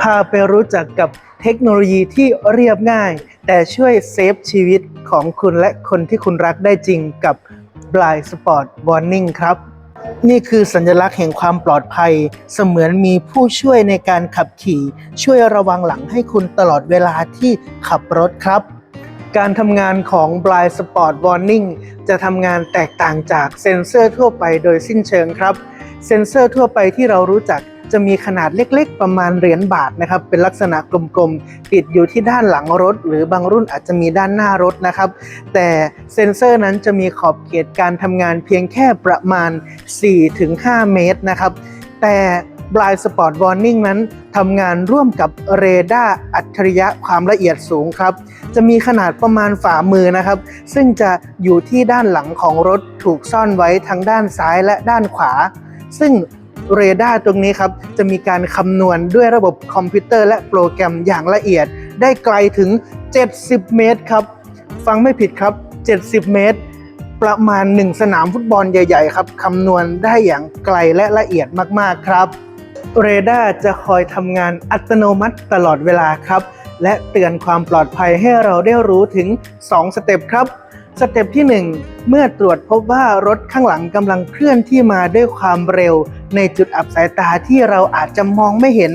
พาไปรู้จักกับเทคโนโลยีที่เรียบง่าย แต่ช่วยเซฟชีวิตของคุณและคนที่คุณรักได้จริงกับ Blind Spot Warning ครับ นี่คือสัญลักษณ์แห่งความปลอดภัย เสมือนมีผู้ช่วยในการขับขี่ ช่วยระวังหลังให้คุณตลอดเวลาที่ขับรถครับการทำงานของ Blind Spot Warning จะทำงานแตกต่างจากเซ็นเซอร์ทั่วไปโดยสิ้นเชิงครับ เซ็นเซอร์ทั่วไปที่เรารู้จัก จะมีขนาดเล็กๆ ประมาณเหรียญบาทนะครับ เป็นลักษณะกลมๆ ติดอยู่ที่ด้านหลังรถ หรือบางรุ่นอาจจะมีด้านหน้ารถนะครับ แต่เซ็นเซอร์นั้นจะมีขอบเขตการทำงานเพียงแค่ประมาณ 4-5 เมตรนะครับ แต่ Blind Spot Warning นั้นทำงานร่วมกับเรดาร์อัจฉริยะความละเอียดสูงครับ จะมีขนาดประมาณฝ่ามือนะครับ ซึ่งจะอยู่ที่ด้านหลังของรถถูกซ่อนไว้ทั้งด้านซ้ายและด้านขวา ซึ่ง เรดาร์ตรงนี้ครับ จะมีการคำนวณด้วยระบบคอมพิวเตอร์และโปรแกรมอย่างละเอียด ได้ไกลถึง 70 เมตรครับ ฟังไม่ผิดครับ 70 เมตร ประมาณ 1 สนามฟุตบอลใหญ่ ๆ ครับคำนวณได้อย่างไกลและละเอียดมากๆครับเรดาร์จะคอยทำงานอัตโนมัติตลอดเวลาครับ และเตือนความปลอดภัยให้เราได้รู้ถึง 2 สเต็ปครับ สเต็ปที่ 1 เมื่อตรวจพบว่ารถข้างหลังกำลังเคลื่อนที่มาด้วยความเร็ว ในจุดอับสายตาที่เราอาจจะมองไม่เห็น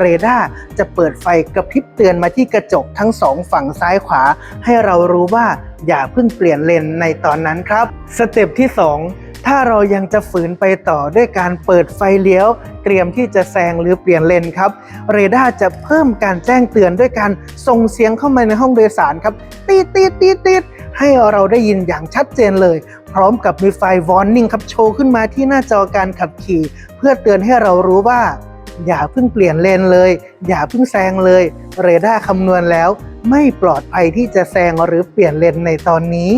เรดาร์จะเปิดไฟกระพริบเตือนมาที่กระจกทั้งสองฝั่งซ้ายขวา ให้เรารู้ว่าอย่าเพิ่งเปลี่ยนเลนในตอนนั้นครับ สเต็ปที่ 2 ถ้าเรายังจะฝืนไปต่อด้วยการเปิดไฟเลี้ยว เตรียมที่จะแซงหรือเปลี่ยนเลนครับ เรดาร์จะเพิ่มการแจ้งเตือนด้วยการส่งเสียงเข้ามาในห้องโดยสารครับตีดตีดตีดตีดให้เราได้ยินอย่างชัดเจนเลย พร้อมกับมีไฟวอร์นิ่งครับโชว์ขึ้นมาที่หน้าจอการขับขี่ เพื่อเตือนให้เรารู้ว่า อย่าเพิ่งเปลี่ยนเลนเลย อย่าเพิ่งแซงเลย เรดาร์คำนวณแล้ว ไม่ปลอดภัยที่จะแซงหรือเปลี่ยนเลนในตอนนี้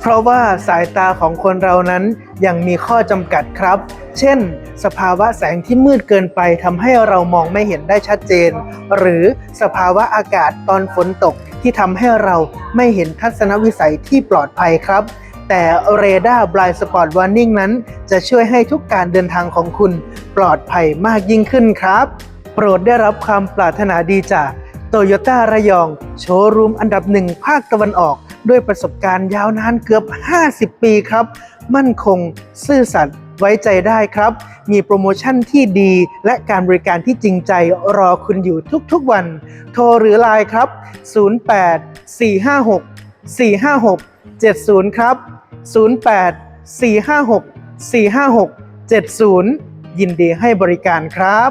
เพราะว่าสายตาของคนเรานั้นยังมีข้อจำกัดครับ เช่น สภาวะแสงที่มืดเกินไปทำให้เรามองไม่เห็นได้ชัดเจน หรือสภาวะอากาศตอนฝนตกที่ทำให้เราไม่เห็นทัศนวิสัยที่ปลอดภัยครับ แต่เรดาร์ Blind Spot Warning นั้น จะช่วยให้ทุกการเดินทางของคุณปลอดภัยมากยิ่งขึ้นครับ โปรดได้รับความปรารถนาดีจาก โตโยต้าระยอง โชว์รูมอันดับหนึ่งภาคตะวันออก ด้วยประสบการณ์ยาวนานเกือบ 50 ปีครับ มั่นคง ซื่อสัตย์ไว้ใจได้ครับ มีโปรโมชั่นที่ดี และการบริการที่จริงใจรอคุณอยู่ทุกๆวัน โทรหรือไลน์ครับ 08 456 456 70 ครับ 08 456 456 70 ยินดีให้บริการครับ